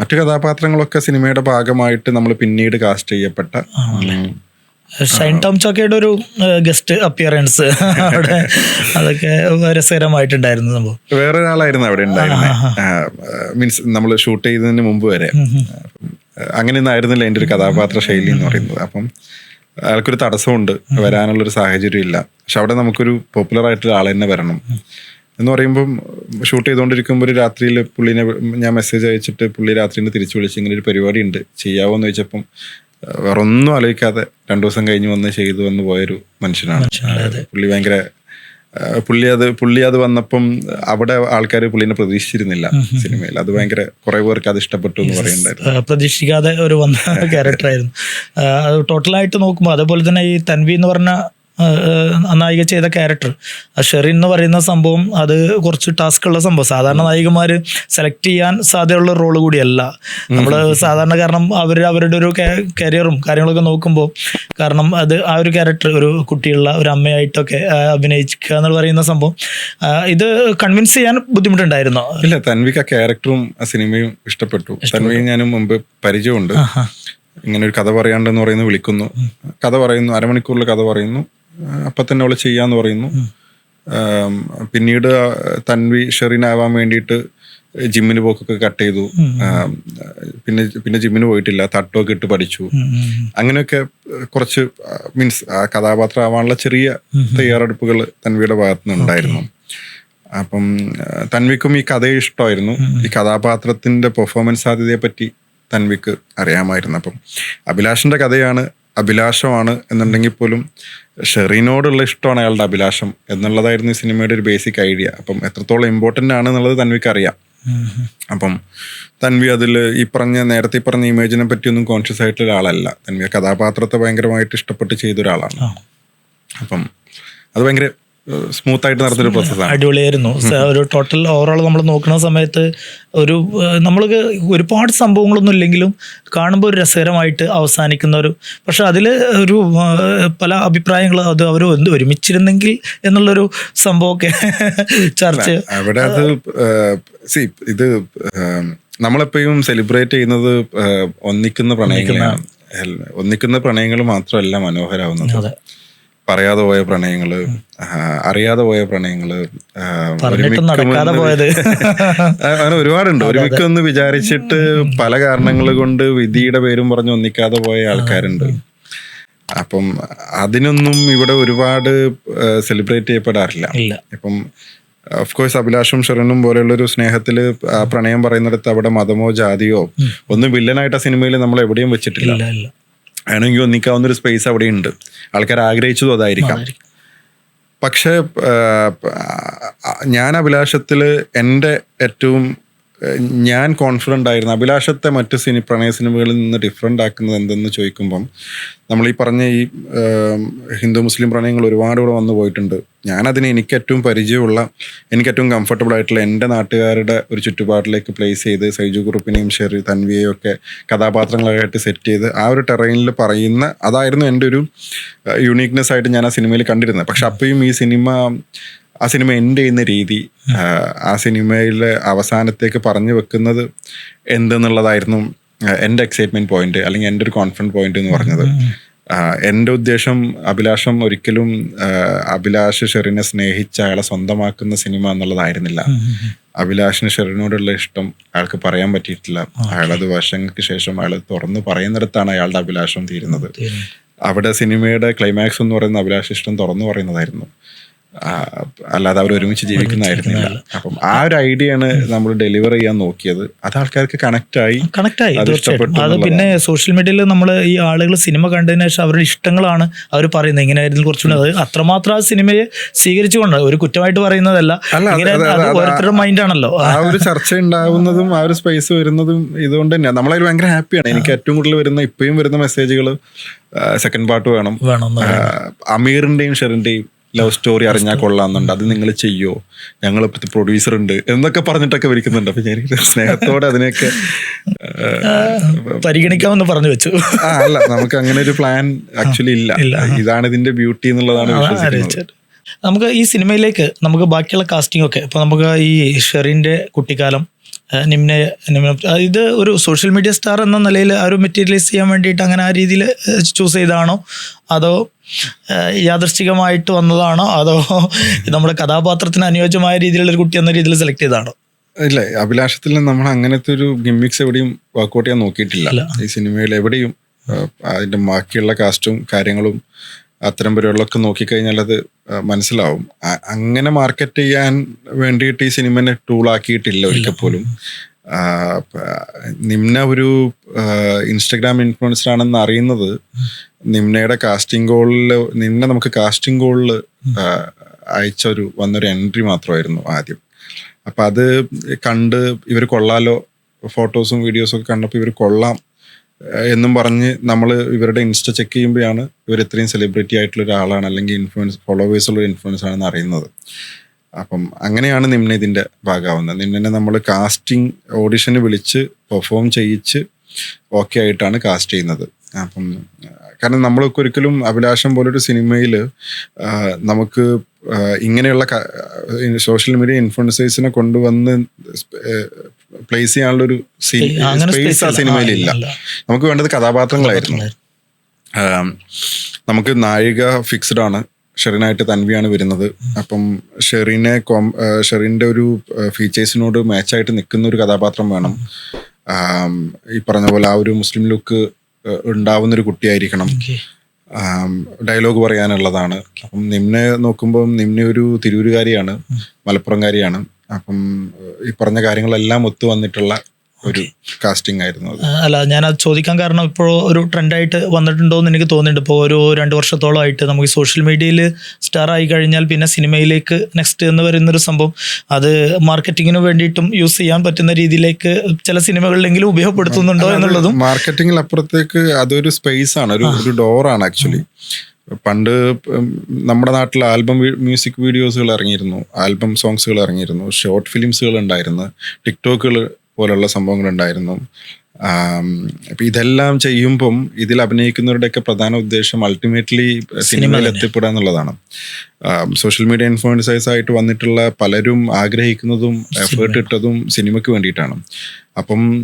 മറ്റു കഥാപാത്രങ്ങളൊക്കെ സിനിമയുടെ ഭാഗമായിട്ട് നമ്മൾ പിന്നീട് കാസ്റ്റ് ചെയ്യപ്പെട്ട ഷൈൻ ടോം ചോക്കയുടെ ഒരു ഗസ്റ്റ് അപ്പിയറൻസ് അവിടെ അതൊക്കെ രസകരമായിട്ടുണ്ടായിരുന്നു സംഭവം. വേറെ ഒരാളായിരുന്നു അവിടെ ഉണ്ടായിരുന്നത് മീൻസ് നമ്മൾ ഷൂട്ട് ചെയ്തതിന് മുമ്പ് വരെ. അങ്ങനെ ആയിരുന്നില്ല എന്റെ ഒരു കഥാപാത്ര ശൈലി എന്ന് പറയുന്നത്. അപ്പം അയാൾക്കൊരു തടസ്സമുണ്ട്. വരാനുള്ള ഒരു സാഹചര്യം ഇല്ല. പക്ഷെ അവിടെ നമുക്കൊരു പോപ്പുലർ ആയിട്ടുള്ള ആൾ തന്നെ വരണം. എന്ന് പറയുമ്പം ഷൂട്ട് ചെയ്തുകൊണ്ടിരിക്കുമ്പോൾ ഒരു രാത്രിയിൽ പുള്ളിനെ ഞാൻ മെസ്സേജ് അയച്ചിട്ട് പുള്ളി രാത്രിയിൽ തിരിച്ചു വിളിച്ച് ഇങ്ങനെ ഒരു പരിപാടി ഉണ്ട്. ചെയ്യാവോ എന്ന് ചോദിച്ചപ്പം ആ, വേറെ ഒന്നും ആലോചിക്കാതെ രണ്ടു ദിവസം കഴിഞ്ഞ് വന്ന് ചെയ്തു വന്ന് പോയൊരു മനുഷ്യനാണ്. പുള്ളി ഭയങ്കര പുള്ളി അത് പുള്ളി അത് വന്നപ്പം അവിടെ ആൾക്കാർ പുള്ളിനെ പ്രതീക്ഷിച്ചിരുന്നില്ല സിനിമയിൽ. അത് ഭയങ്കര കുറെ പേർക്ക് അത് ഇഷ്ടപ്പെട്ടു എന്ന് പറയുന്നുണ്ടായിരുന്നു. പ്രതീക്ഷിക്കാതെ ഒരു വന്ന ക്യാരക്ടറായിരുന്നു അത് ടോട്ടലായിട്ട് നോക്കുമ്പോൾ അതേപോലെ തന്നെ ഈ തൻവി എന്ന് പറഞ്ഞ നായിക ചെയ്ത ക്യാരക്ടർ ഷെറിൻ എന്ന് പറയുന്ന സംഭവം അത് കുറച്ച് ടാസ്ക് ഉള്ള സംഭവം. സാധാരണ നായികമാർ സെലക്ട് ചെയ്യാൻ സാധ്യതയുള്ള റോൾ കൂടിയല്ല. നമ്മൾ സാധാരണ കാരണം അവർ അവരുടെ ഒരു കരിയറും കാര്യങ്ങളൊക്കെ നോക്കുമ്പോൾ കാരണം അത് ആ ഒരു ക്യാരക്ടർ ഒരു കുട്ടിയുള്ള ഒരു അമ്മയായിട്ടൊക്കെ അഭിനയിക്കുക എന്ന് പറയുന്ന സംഭവം ഇത് കൺവിൻസ് ചെയ്യാൻ ബുദ്ധിമുട്ടുണ്ടായിരുന്നോ? ഇല്ല തൻവിക്ക് ആ ക്യാരക്ടറും ആ സിനിമയും ഇഷ്ടപ്പെട്ടു. തൻവിയും ഞാനും മുമ്പ് പരിചയമുണ്ട്. ഇങ്ങനെ ഒരു കഥ പറയാണ്ടെന്ന് പറയുന്നു വിളിക്കുന്നു. കഥ പറയുന്നു അരമണിക്കൂറിൽ കഥ പറയുന്നു. അപ്പൊ തന്നെ അവൾ ചെയ്യാന്ന് പറയുന്നു. പിന്നീട് തൻവി ഷെറിനാവാൻ വേണ്ടിയിട്ട് ജിമ്മിന് പോക്കൊക്കെ കട്ട് ചെയ്തു. പിന്നെ പിന്നെ ജിമ്മിന് പോയിട്ടില്ല. തട്ടൊക്കെ ഇട്ട് പഠിച്ചു. അങ്ങനെയൊക്കെ കുറച്ച് മീൻസ് ആ കഥാപാത്രം ആവാനുള്ള ചെറിയ തയ്യാറെടുപ്പുകൾ തൻവിയുടെ ഭാഗത്തു നിന്നുണ്ടായിരുന്നു അപ്പം തൻവിക്കും ഈ കഥ ഇഷ്ടമായിരുന്നു. ഈ കഥാപാത്രത്തിന്റെ പെർഫോമൻസ് സാധ്യതയെ പറ്റി തൻവിക്ക് അറിയാമായിരുന്നു. അപ്പം അഭിലാഷിന്റെ കഥയാണ് അഭിലാഷമാണ് എന്നുണ്ടെങ്കിൽ പോലും ഷെറീനോടുള്ള ഇഷ്ടമാണ് അയാളുടെ അഭിലാഷം എന്നുള്ളതായിരുന്നു ഈ സിനിമയുടെ ഒരു ബേസിക് ഐഡിയ അപ്പം എത്രത്തോളം ഇമ്പോർട്ടന്റ് ആണ് എന്നുള്ളത് തൻവിക്ക് അറിയാം. അപ്പം തൻവി അതിൽ ഈ പറഞ്ഞ നേരത്തെ ഈ പറഞ്ഞ ഇമേജിനെ പറ്റിയൊന്നും കോൺഷ്യസ് ആയിട്ടുള്ള ഒരാളല്ല. തൻവി ആ കഥാപാത്രത്തെ ഭയങ്കരമായിട്ട് ഇഷ്ടപ്പെട്ട് ചെയ്ത ഒരാളാണ് അപ്പം അത് ഭയങ്കര സ്മൂത്ത് ആയിട്ട് നടന്നൊരു പ്രോസസ്സാണ് അടിപൊളിയായിരുന്നു. ഒരു ടോട്ടൽ ഓവറോൾ നമ്മൾ നോക്കുന്ന സമയത്ത് ഒരു നമ്മൾക്ക് ഒരുപാട് സംഭവങ്ങളൊന്നും ഇല്ലെങ്കിലും കാണുമ്പോൾ ഒരു രസകരമായിട്ട് അവസാനിക്കുന്ന ഒരു പക്ഷെ അതിൽ ഒരു പല അഭിപ്രായങ്ങൾ അത് അവർ എന്ത് ഒരുമിച്ചിരുന്നെങ്കിൽ എന്നുള്ളൊരു സംഭവമൊക്കെ ചർച്ച. അവിടെ അത് സി ഇത് നമ്മളെപ്പോഴും സെലിബ്രേറ്റ് ചെയ്യുന്നത് ഒന്നിക്കുന്ന പ്രണയങ്ങളാണ് ഒന്നിക്കുന്ന പ്രണയങ്ങൾ മാത്രമല്ല മനോഹരാവുന്നത്. പറയാതെ പോയ പ്രണയങ്ങൾ അറിയാതെ പോയ പ്രണയങ്ങൾ അങ്ങനെ ഒരുപാടുണ്ട്. ഒരുമിക്കൊന്ന് വിചാരിച്ചിട്ട് പല കാരണങ്ങൾ കൊണ്ട് വിധിയുടെ പേരും പറഞ്ഞ് ഒന്നിക്കാതെ പോയ ആൾക്കാരുണ്ട്. അപ്പം അതിനൊന്നും ഇവിടെ ഒരുപാട് സെലിബ്രേറ്റ് ചെയ്യപ്പെടാറില്ല. ഇപ്പം ഓഫ് കോഴ്സ് അഭിലാഷും ഷെറിനും പോലെയുള്ള ഒരു സ്നേഹത്തിൽ ആ പ്രണയം പറയുന്നിടത്ത് അവിടെ മതമോ ജാതിയോ ഒന്നും വില്ലനായിട്ട് ആ സിനിമയിൽ നമ്മൾ എവിടെയും വെച്ചിട്ടില്ല ഇല്ല ഒന്നിക്കാവുന്ന ഒരു സ്പേസ് അവിടെ ഉണ്ട് ആൾക്കാർ ആഗ്രഹിച്ചതും അതായിരിക്കാം. പക്ഷേ ഞാൻ അഭിലാഷത്തിൽ എന്റെ ഏറ്റവും ഞാൻ കോൺഫിഡന്റ് ആയിരുന്നു. അഭിലാഷത്തെ മറ്റ് സിനി പ്രണയ സിനിമകളിൽ നിന്ന് ഡിഫറെന്റ് ആക്കുന്നത് എന്തെന്ന് ചോദിക്കുമ്പം നമ്മൾ ഈ പറഞ്ഞ ഈ ഹിന്ദു മുസ്ലിം പ്രണയങ്ങൾ ഒരുപാട് ഇവിടെ വന്നു പോയിട്ടുണ്ട്. ഞാനതിന് എനിക്ക് ഏറ്റവും പരിചയമുള്ള എനിക്ക് ഏറ്റവും കംഫർട്ടബിൾ ആയിട്ടുള്ള എന്റെ നാട്ടുകാരുടെ ഒരു ചുറ്റുപാടിലേക്ക് പ്ലേസ് ചെയ്ത് സൈജു ഗ്രൂപ്പിനെയും ഷെറി തൻവിയെയും ഒക്കെ കഥാപാത്രങ്ങളായിട്ട് സെറ്റ് ചെയ്ത് ആ ഒരു ടെറൈനിൽ പറയുന്ന അതായിരുന്നു എന്റെ ഒരു യുണീക്നെസ് ആയിട്ട് ഞാൻ ആ സിനിമയിൽ കണ്ടിരുന്നത്. പക്ഷെ അപ്പോഴും ഈ സിനിമ ആ സിനിമ എൻഡ് ചെയ്യുന്ന രീതി ആ, സിനിമയിലെ അവസാനത്തേക്ക് പറഞ്ഞു വെക്കുന്നത് എന്തെന്നുള്ളതായിരുന്നു എന്റെ എക്സൈറ്റ്മെന്റ് പോയിന്റ് അല്ലെങ്കിൽ എന്റെ ഒരു കോൺഫിഡന്റ് പോയിന്റ് എന്ന് പറഞ്ഞത്. എന്റെ ഉദ്ദേശം അഭിലാഷം ഒരിക്കലും അഭിലാഷ് ഷെറിനെ സ്നേഹിച്ച അയാളെ സ്വന്തമാക്കുന്ന സിനിമ എന്നുള്ളതായിരുന്നില്ല. അഭിലാഷിന് ഷെറിനോടുള്ള ഇഷ്ടം അയാൾക്ക് പറയാൻ പറ്റിയിട്ടില്ല. അയാളത് വർഷങ്ങൾക്ക് ശേഷം അയാൾ തുറന്നു പറയുന്നിടത്താണ് അയാളുടെ അഭിലാഷം തീരുന്നത്. അവിടെ സിനിമയുടെ ക്ലൈമാക്സ് എന്ന് പറയുന്ന അഭിലാഷ് ഇഷ്ടം തുറന്നു പറയുന്നതായിരുന്നു. അല്ലാതെ അവർ ഒരുമിച്ച് ജീവിക്കുന്നതായിരുന്നില്ല. അപ്പം ആ ഒരു ഐഡിയ ആണ് നമ്മൾ ഡെലിവർ ചെയ്യാൻ നോക്കിയത്. അത് ആൾക്കാർക്ക് കണക്ട് ആയി. കണക്ട് ആയി. അത് തീർച്ചയായിട്ടും. അത് പിന്നെ സോഷ്യൽ മീഡിയയിൽ നമ്മൾ ഈ ആളുകൾ സിനിമ കണ്ടതിന് ശേഷം അവരുടെ ഇഷ്ടങ്ങളാണ് അവർ പറയുന്നത്. ഇങ്ങനെയായിരുന്നു കുറച്ചുകൂടി. അത് അത്രമാത്രം ആ സിനിമയെ സ്വീകരിച്ചുകൊണ്ട് ഒരു കുറ്റമായിട്ട് പറയുന്നതല്ല. ഓരോരുത്തരുടെ മൈൻഡാണല്ലോ ആ ഒരു ചർച്ച ഉണ്ടാവുന്നതും ആ ഒരു സ്പേസ് വരുന്നതും ഇതുകൊണ്ട് തന്നെയാണ് നമ്മളതിൽ ഭയങ്കര ഹാപ്പിയാണ് എനിക്ക് ഏറ്റവും കൂടുതൽ വരുന്ന ഇപ്പോഴും വരുന്ന മെസ്സേജുകൾ സെക്കൻഡ് പാർട്ട് വേണം. അമീറിന്റെയും ഷെറിന്റെയും ലവ് സ്റ്റോറി അറിഞ്ഞാൽ കൊള്ളാമെന്നുണ്ട്. അത് നിങ്ങൾ ചെയ്യോ? ഞങ്ങൾ ഇപ്പോഴത്തെ പ്രൊഡ്യൂസർ ഉണ്ട് എന്നൊക്കെ പറഞ്ഞിട്ടൊക്കെ വിളിക്കുന്നുണ്ട്. അപ്പൊ ഞാൻ സ്നേഹത്തോടെ അതിനെയൊക്കെ പരിഗണിക്കാമെന്ന് പറഞ്ഞു വെച്ചു. ആ അല്ല നമുക്ക് അങ്ങനെ ഒരു പ്ലാൻ ആക്ച്വലി ഇല്ല. ഇതാണ് ഇതിന്റെ ബ്യൂട്ടി എന്നുള്ളതാണ് വിശ്വസിക്കുന്നത്. നമുക്ക് ഈ സിനിമയിലേക്ക് നമുക്ക് ബാക്കിയുള്ള കാസ്റ്റിംഗ് ഒക്കെ ഇപ്പൊ നമുക്ക് ഈ ഷെറിന്റെ കുട്ടിക്കാലം നിമ്ന ഇത് ഒരു സോഷ്യൽ മീഡിയ സ്റ്റാർ എന്ന നിലയിൽ ആ ഒരു മെറ്റീരിയലൈസ് ചെയ്യാൻ വേണ്ടിയിട്ട് അങ്ങനെ ആ രീതിയിൽ ചൂസ് ചെയ്താണോ അതോ യാദർശികമായിട്ട് വന്നതാണോ? അതോ നമ്മുടെ കഥാപാത്രത്തിന് അനുയോജ്യമായ രീതിയിലുള്ള ഒരു കുട്ടി എന്ന രീതിയിൽ സെലക്ട് ചെയ്താണോ ഇല്ല അഭിലാഷത്തിൽ നമ്മൾ അങ്ങനത്തെ ഒരു ഗിമ്മിക്സ് എവിടെയും വർക്കൗട്ട് ചെയ്യാൻ നോക്കിയിട്ടില്ല. ഈ സിനിമയിൽ എവിടെയും അതിന്റെ ബാക്കിയുള്ള കാസ്റ്റും കാര്യങ്ങളും അത്തരം പരിപാടികളൊക്കെ നോക്കിക്കഴിഞ്ഞാൽ അത് മനസ്സിലാവും. അങ്ങനെ മാർക്കറ്റ് ചെയ്യാൻ വേണ്ടിയിട്ട് ഈ സിനിമനെ ടൂളാക്കിയിട്ടില്ല ഒരിക്കൽ പോലും നിമ്ന ഒരു ഇൻസ്റ്റഗ്രാം ഇൻഫ്ലുവൻസർ ആണെന്ന് അറിയുന്നത് നിമ്നയുടെ കാസ്റ്റിംഗ് കോളിൽ നിമ്ന നമുക്ക് കാസ്റ്റിംഗ് കോളിൽ അയച്ച ഒരു വന്നൊരു എൻട്രി മാത്രമായിരുന്നു ആദ്യം. അപ്പൊ അത് കണ്ട് ഇവർ കൊള്ളാലോ ഫോട്ടോസും വീഡിയോസും ഒക്കെ കണ്ടപ്പോൾ ഇവർ കൊള്ളാം എന്നും പറഞ്ഞ് നമ്മൾ ഇവരുടെ ഇൻസ്റ്റ ചെക്ക് ചെയ്യുമ്പോഴാണ് ഇവർ ഇത്രയും സെലിബ്രിറ്റി ആയിട്ടുള്ള ഒരാളാണ് അല്ലെങ്കിൽ ഇൻഫ്ലുവൻസ് ഫോളോവേഴ്സ് ഉള്ള ഇൻഫ്ലുവൻസ് ആണെന്ന് അറിയുന്നത്. അപ്പം അങ്ങനെയാണ് നിമ്ന ഇതിന്റെ ഭാഗമാവുന്നത്. നിമ്നെ നമ്മൾ കാസ്റ്റിംഗ് ഓഡിഷന് വിളിച്ച് പെർഫോം ചെയ്യിച്ച് ഓക്കെ ആയിട്ടാണ് കാസ്റ്റ് ചെയ്യുന്നത്. അപ്പം കാരണം നമ്മളൊക്കെ ഒരിക്കലും അഭിലാഷം പോലൊരു സിനിമയിൽ നമുക്ക് ഇങ്ങനെയുള്ള സോഷ്യൽ മീഡിയ ഇൻഫ്ലുവൻസേഴ്സിനെ കൊണ്ടുവന്ന് പ്ലേസ് ചെയ്യാനുള്ള ഒരു സ്പേസ് ആ സിനിമയിൽ സിനിമയിലില്ല. ഇല്ല. നമുക്ക് വേണ്ടത് കഥാപാത്രങ്ങളായിരുന്നു. നമുക്ക് നായിക ഫിക്സ്ഡ് ആണ്. ഷെറിനായിട്ട് തൻവിയാണ് വരുന്നത്. അപ്പം ഷെറിനെ കോം ആ, ഷെറിന്റെ ഒരു ഫീച്ചേഴ്സിനോട് മാച്ചായിട്ട് നിൽക്കുന്ന ഒരു കഥാപാത്രം വേണം. ഈ പറഞ്ഞ പോലെ ആ ഒരു മുസ്ലിം ലുക്ക് ഉണ്ടാവുന്ന ഒരു കുട്ടിയായിരിക്കണം. ഡയലോഗ് പറയാനുള്ളതാണ്. അപ്പം നിമ്നെ നോക്കുമ്പോൾ നിമ്നെ ഒരു തിരൂരുകാരിയാണ് മലപ്പുറംകാരിയാണ്. അപ്പം ഈ പറഞ്ഞ കാര്യങ്ങളെല്ലാം ഒത്തു വന്നിട്ടുള്ള ഒരു കാസ്റ്റിംഗ് ആയിരുന്നു അല്ല ഞാൻ അത് ചോദിക്കാൻ കാരണം ഇപ്പോൾ ഒരു ട്രെൻഡായിട്ട് വന്നിട്ടുണ്ടോ എന്ന് എനിക്ക് തോന്നുന്നുണ്ട് ഇപ്പോൾ ഒരു രണ്ട് വർഷത്തോളമായിട്ട് നമുക്ക് സോഷ്യൽ മീഡിയയിൽ സ്റ്റാർ ആയി കഴിഞ്ഞാൽ പിന്നെ സിനിമയിലേക്ക് നെക്സ്റ്റ് എന്ന് പറയുന്നൊരു സംഭവം. അത് മാർക്കറ്റിങ്ങിന് വേണ്ടിയിട്ടും യൂസ് ചെയ്യാൻ പറ്റുന്ന രീതിയിലേക്ക് ചില സിനിമകളിലെങ്കിലും ഉപയോഗപ്പെടുത്തുന്നുണ്ടോ എന്നുള്ളതും. മാർക്കറ്റിംഗിൽ അപ്പുറത്തേക്ക് അതൊരു സ്പേസ് ആണ് ഒരു ഒരു ഡോറാണ് ആക്ച്വലി പണ്ട് നമ്മുടെ നാട്ടിൽ ആൽബം മ്യൂസിക് വീഡിയോസുകൾ ഇറങ്ങിയിരുന്നു. ആൽബം സോങ്സുകൾ ഇറങ്ങിയിരുന്നു. ഷോർട്ട് ഫിലിംസുകൾ ഉണ്ടായിരുന്നു. ടിക്ടോക്കുകൾ പോലുള്ള സംഭവങ്ങൾ ഉണ്ടായിരുന്നു. അപ്പം ഇതെല്ലാം ചെയ്യുമ്പം ഇതിൽ അഭിനയിക്കുന്നവരുടെയൊക്കെ പ്രധാന ഉദ്ദേശം അൾട്ടിമേറ്റ്ലി സിനിമയിൽ എത്തിപ്പെടുക എന്നുള്ളതാണ്. സോഷ്യൽ മീഡിയ ഇൻഫ്ലുവൻസേഴ്സ് ആയിട്ട് വന്നിട്ടുള്ള പലരും ആഗ്രഹിക്കുന്നതും എഫേർട്ട് ഇട്ടതും സിനിമയ്ക്ക് വേണ്ടിയിട്ടാണ്. അപ്പം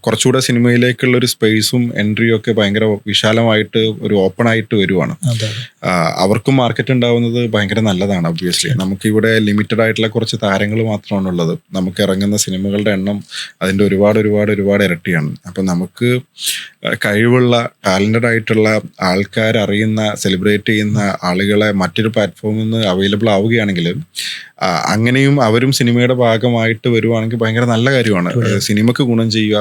കുറച്ചുകൂടെ സിനിമയിലേക്കുള്ള ഒരു സ്പേസും എൻട്രിയും ഒക്കെ ഭയങ്കര വിശാലമായിട്ട് ഒരു ഓപ്പൺ ആയിട്ട് വരുവാണ്. അവർക്കും മാർക്കറ്റ് ഉണ്ടാവുന്നത് ഭയങ്കര നല്ലതാണ് ഒബ്വിയസ്ലി നമുക്കിവിടെ ലിമിറ്റഡ് ആയിട്ടുള്ള കുറച്ച് താരങ്ങൾ മാത്രമാണ് ഉള്ളത് നമുക്ക് ഇറങ്ങുന്ന സിനിമകളുടെ എണ്ണം അതിന്റെ ഒരുപാട് ഒരുപാട് ഒരുപാട് ഇരട്ടിയാണ്. അപ്പം നമുക്ക് കഴിവുള്ള ടാലന്റഡ് ആയിട്ടുള്ള ആൾക്കാർ അറിയുന്ന സെലിബ്രേറ്റ് ചെയ്യുന്ന ആളുകളെ മറ്റൊരു പ്ലാറ്റ്ഫോം പ്ലാറ്റ്ഫോമിൽ നിന്ന് അവൈലബിൾ ആവുകയാണെങ്കിൽ അങ്ങനെയും അവരും സിനിമയുടെ ഭാഗമായിട്ട് വരുവാണെങ്കിൽ ഭയങ്കര നല്ല കാര്യമാണ്. സിനിമക്ക് ഗുണം ചെയ്യുക